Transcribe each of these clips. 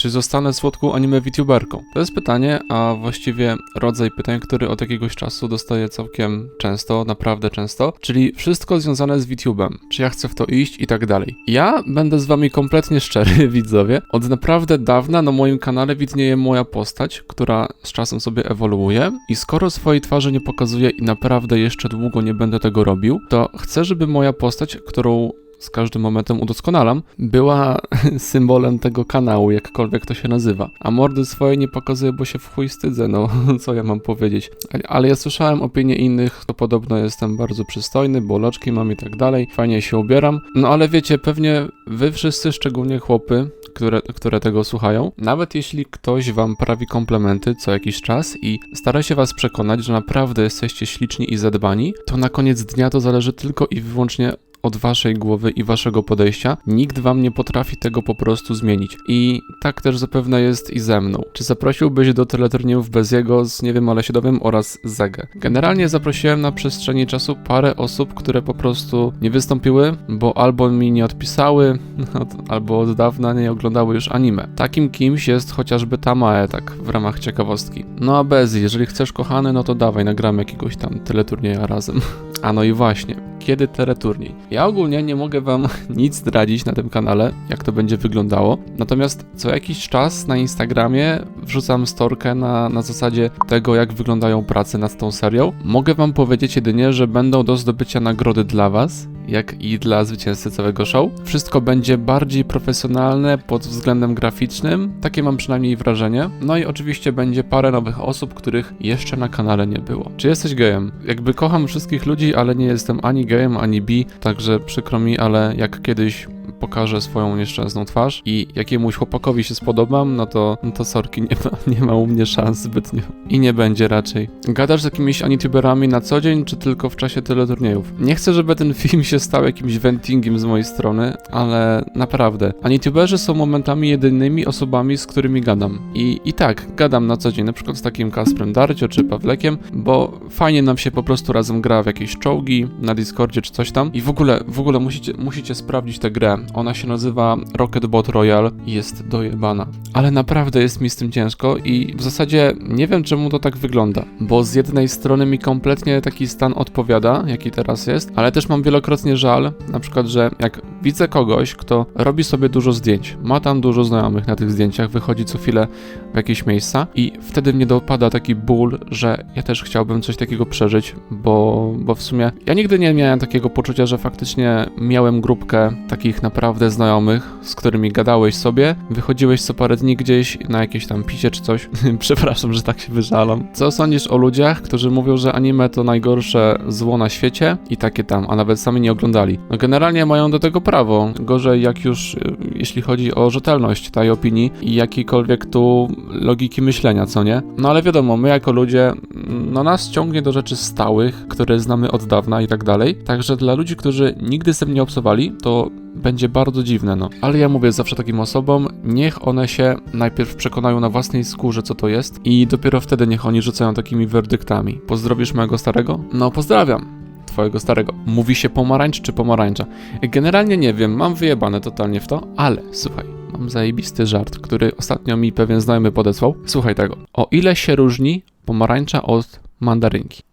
Czy zostanę słodką anime VTuberką? To jest pytanie, a właściwie rodzaj pytań, który od jakiegoś czasu dostaję całkiem często, naprawdę często, czyli wszystko związane z VTubem. Czy ja chcę w to iść i tak dalej. Ja będę z wami kompletnie szczery, widzowie. Od naprawdę dawna na moim kanale widnieje moja postać, która z czasem sobie ewoluuje i skoro swojej twarzy nie pokazuję i naprawdę jeszcze długo nie będę tego robił, to chcę, żeby moja postać, którą z każdym momentem udoskonalam, była symbolem tego kanału, jakkolwiek to się nazywa. A mordy swoje nie pokazuję, bo się w chuj wstydzę, no co ja mam powiedzieć. Ale ja słyszałem opinie innych, to podobno jestem bardzo przystojny, bo loczki mam i tak dalej, fajnie się ubieram. No ale wiecie, pewnie wy wszyscy, szczególnie chłopy, które, które tego słuchają, nawet jeśli ktoś wam prawi komplementy co jakiś czas i stara się was przekonać, że naprawdę jesteście śliczni i zadbani, to na koniec dnia to zależy tylko i wyłącznie od waszej głowy i waszego podejścia. Nikt wam nie potrafi tego po prostu zmienić. I tak też zapewne jest i ze mną. Czy zaprosiłbyś do teleturniejów bez jego z nie wiem, ale siodowym oraz Zegę? Generalnie zaprosiłem na przestrzeni czasu parę osób, które po prostu nie wystąpiły, bo albo mi nie odpisały, albo od dawna nie oglądały już anime. Takim kimś jest chociażby Tamae, tak w ramach ciekawostki. No a bez, jeżeli chcesz kochany, no to dawaj, nagramy jakiegoś tam teleturnieja razem. A no i właśnie, kiedy teleturniej? Ja ogólnie nie mogę wam nic zdradzić na tym kanale, jak to będzie wyglądało. Natomiast co jakiś czas na Instagramie wrzucam storkę na, na zasadzie tego, jak wyglądają prace nad tą serią. Mogę wam powiedzieć jedynie, że będą do zdobycia nagrody dla was, jak i dla zwycięzcy całego show. Wszystko będzie bardziej profesjonalne pod względem graficznym, takie mam przynajmniej wrażenie. No i oczywiście będzie parę nowych osób, których jeszcze na kanale nie było. Czy jesteś gejem? Jakby kocham wszystkich ludzi, ale nie jestem ani gejem, ani bi, także przykro mi, ale jak kiedyś pokażę swoją nieszczęsną twarz i jakiemuś chłopakowi się spodobam, no to, no to sorki, nie ma, nie ma u mnie szans zbytnio. I nie będzie raczej. Gadasz z jakimiś anituberami na co dzień, czy tylko w czasie teleturniejów? Nie chcę, żeby ten film się stał jakimś ventingiem z mojej strony, ale naprawdę. Anituberzy są momentami jedynymi osobami, z którymi gadam. I, I tak, gadam na co dzień, na przykład z takim Kasprem Darcio czy Pawlekiem, bo fajnie nam się po prostu razem gra w jakieś czołgi na Discordzie czy coś tam. I w ogóle, w ogóle musicie, musicie sprawdzić tę grę. Ona się nazywa Rocket Bot Royal i jest dojebana. Ale naprawdę jest mi z tym ciężko i w zasadzie nie wiem czemu to tak wygląda, bo z jednej strony mi kompletnie taki stan odpowiada, jaki teraz jest, ale też mam wielokrotnie żal, na przykład, że jak widzę kogoś, kto robi sobie dużo zdjęć, ma tam dużo znajomych na tych zdjęciach, wychodzi co chwilę w jakieś miejsca i wtedy mnie dopada taki ból, że ja też chciałbym coś takiego przeżyć, bo, bo w sumie ja nigdy nie miałem takiego poczucia, że faktycznie miałem grupkę takich naprawdę znajomych, z którymi gadałeś sobie, wychodziłeś co parę dni gdzieś na jakieś tam picie czy coś. Przepraszam, że tak się wyżalam. Co sądzisz o ludziach, którzy mówią, że anime to najgorsze zło na świecie i takie tam, a nawet sami nie oglądali? No generalnie mają do tego prawo. Gorzej jak już, y, jeśli chodzi o rzetelność tej opinii i jakiejkolwiek tu logiki myślenia, co nie? No ale wiadomo, my jako ludzie, no nas ciągnie do rzeczy stałych, które znamy od dawna i tak dalej. Także dla ludzi, którzy nigdy z tym nie obcowali, to będzie bardzo dziwne, no. Ale ja mówię zawsze takim osobom, niech one się najpierw przekonają na własnej skórze, co to jest i dopiero wtedy niech oni rzucają takimi werdyktami. Pozdrowisz mojego starego? No, pozdrawiam twojego starego. Mówi się pomarańcz czy pomarańcza? Generalnie nie wiem, mam wyjebane totalnie w to, ale słuchaj, mam zajebisty żart, który ostatnio mi pewien znajomy podesłał. Słuchaj tego. O ile się różni pomarańcza od mandarynki?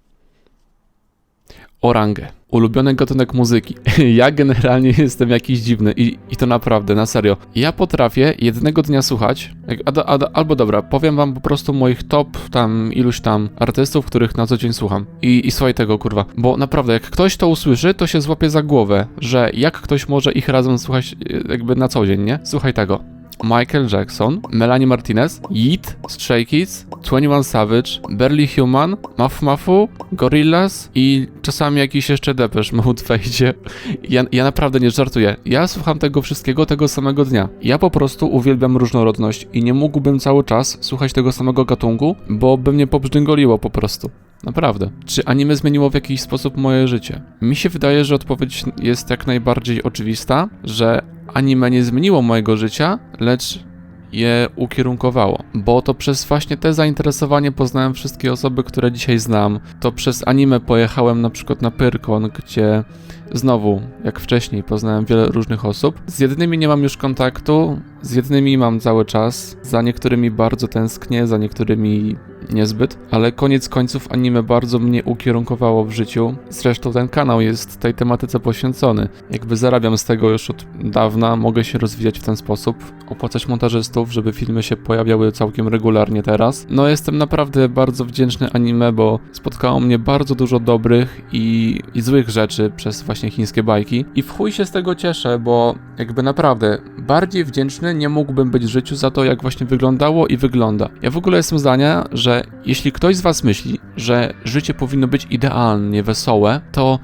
Orangę. Ulubiony gatunek muzyki. Ja generalnie jestem jakiś dziwny i, i to naprawdę, na serio. Ja potrafię jednego dnia słuchać, a, a, albo dobra, powiem wam po prostu moich top tam iluś tam artystów, których na co dzień słucham. I, I słuchaj tego, kurwa. Bo naprawdę, jak ktoś to usłyszy, to się złapie za głowę, że jak ktoś może ich razem słuchać e, jakby na co dzień, nie? Słuchaj tego. Michael Jackson, Melanie Martinez, Yeet, Stray Kids, 21 Savage, Barely Human, Muff Muffu, Gorillaz i czasami jakiś jeszcze Depeche Mode wejdzie. Ja, ja naprawdę nie żartuję. Ja słucham tego wszystkiego tego samego dnia. Ja po prostu uwielbiam różnorodność i nie mógłbym cały czas słuchać tego samego gatunku, bo by mnie pobrzdęgoliło po prostu. Naprawdę. Czy anime zmieniło w jakiś sposób moje życie? Mi się wydaje, że odpowiedź jest jak najbardziej oczywista, że anime nie zmieniło mojego życia, lecz je ukierunkowało. Bo to przez właśnie te zainteresowanie poznałem wszystkie osoby, które dzisiaj znam. To przez anime pojechałem na przykład na Pyrkon, gdzie znowu, jak wcześniej, poznałem wiele różnych osób. Z jednymi nie mam już kontaktu, Z jednymi mam cały czas, za niektórymi bardzo tęsknię, za niektórymi niezbyt, ale koniec końców anime bardzo mnie ukierunkowało w życiu. Zresztą ten kanał jest tej tematyce poświęcony. Jakby zarabiam z tego już od dawna, mogę się rozwijać w ten sposób, opłacać montażystów, żeby filmy się pojawiały całkiem regularnie teraz. No jestem naprawdę bardzo wdzięczny anime, bo spotkało mnie bardzo dużo dobrych i, i złych rzeczy przez właśnie chińskie bajki i w chuj się z tego cieszę, bo jakby naprawdę bardziej wdzięczny nie mógłbym być w życiu za to, jak właśnie wyglądało i wygląda. Ja w ogóle jestem zdania, że jeśli ktoś z was myśli, że życie powinno być idealnie, wesołe, to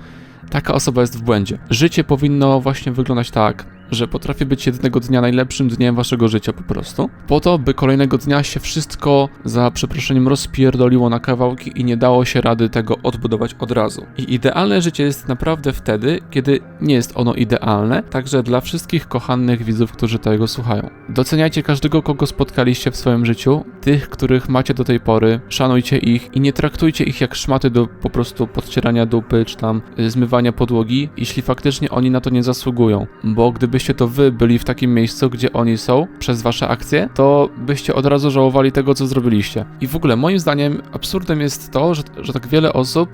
taka osoba jest w błędzie. Życie powinno właśnie wyglądać tak, że potrafi być jednego dnia najlepszym dniem waszego życia po prostu, po to, by kolejnego dnia się wszystko, za przeproszeniem, rozpierdoliło na kawałki i nie dało się rady tego odbudować od razu. I idealne życie jest naprawdę wtedy, kiedy nie jest ono idealne, także dla wszystkich kochanych widzów, którzy tego słuchają. Doceniajcie każdego, kogo spotkaliście w swoim życiu, tych, których macie do tej pory, szanujcie ich i nie traktujcie ich jak szmaty do po prostu podcierania dupy czy tam y, zmywania podłogi, jeśli faktycznie oni na to nie zasługują, bo gdybyście to wy byli w takim miejscu, gdzie oni są przez wasze akcje, to byście od razu żałowali tego, co zrobiliście. I w ogóle moim zdaniem absurdem jest to, że, że tak wiele osób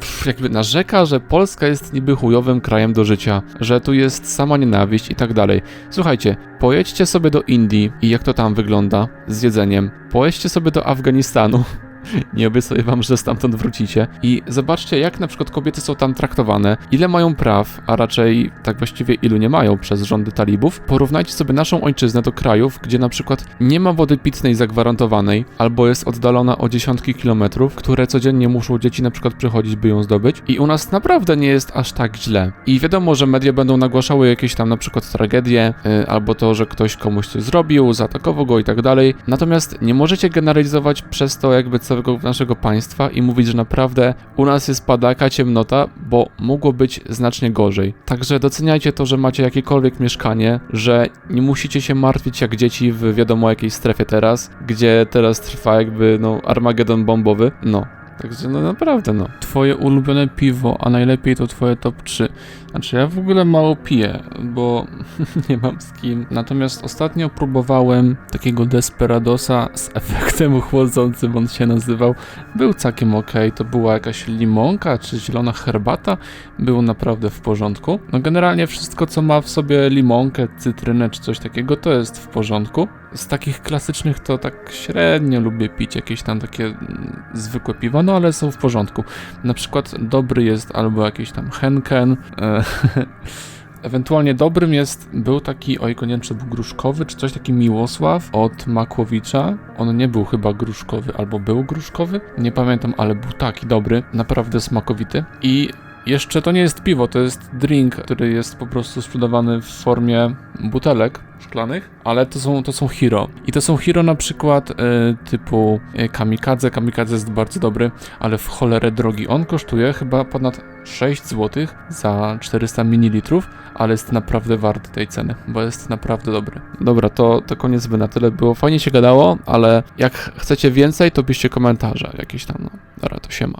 pff, jakby narzeka, że Polska jest niby chujowym krajem do życia, że tu jest sama nienawiść i tak dalej. Słuchajcie, pojedźcie sobie do Indii i jak to tam wygląda z jedzeniem. Pojedźcie sobie do Afganistanu. Nie obiecuję wam, że stamtąd wrócicie. I zobaczcie, jak na przykład kobiety są tam traktowane, ile mają praw, a raczej tak właściwie ilu nie mają przez rządy talibów. Porównajcie sobie naszą ojczyznę do krajów, gdzie na przykład nie ma wody pitnej zagwarantowanej, albo jest oddalona o dziesiątki kilometrów, które codziennie muszą dzieci na przykład przychodzić, by ją zdobyć. I u nas naprawdę nie jest aż tak źle. I wiadomo, że media będą nagłaszały jakieś tam na przykład tragedie, yy, albo to, że ktoś komuś coś zrobił, zaatakował go i tak dalej. Natomiast nie możecie generalizować przez to jakby całego naszego państwa i mówić, że naprawdę u nas jest padaka, ciemnota, bo mogło być znacznie gorzej. Także doceniajcie to, że macie jakiekolwiek mieszkanie, że nie musicie się martwić jak dzieci w wiadomo jakiej strefie teraz, gdzie teraz trwa jakby no Armagedon bombowy. No, Także no naprawdę no. Twoje ulubione piwo, a najlepiej to twoje top 3. Znaczy ja w ogóle mało piję, bo nie mam z kim. Natomiast ostatnio próbowałem takiego Desperadosa z efektem chłodzącym, on się nazywał. Był całkiem ok, to była jakaś limonka czy zielona herbata. Było naprawdę w porządku. No generalnie wszystko co ma w sobie limonkę, cytrynę czy coś takiego to jest w porządku. Z takich klasycznych to tak średnio lubię pić jakieś tam takie mm, zwykłe piwa, no ale są w porządku. Na przykład dobry jest albo jakiś tam Henken. E, Ewentualnie dobrym jest, był taki, oj, nie wiem, czy był gruszkowy, czy coś taki Miłosław od Makłowicza. On nie był chyba gruszkowy, albo był gruszkowy, nie pamiętam, ale był taki dobry, naprawdę smakowity. I jeszcze to nie jest piwo, to jest drink, który jest po prostu sprzedawany w formie butelek szklanych, ale to są, to są hero. I to są hero na przykład e, typu e, kamikadze. Kamikadze jest bardzo dobry, ale w cholerę drogi. On kosztuje chyba ponad 6 zł za 400 ml, ale jest naprawdę warty tej ceny, bo jest naprawdę dobry. Dobra, to, to koniec by na tyle było. Fajnie się gadało, ale jak chcecie więcej, to piszcie komentarze jakieś tam. No. Dobra, to siema.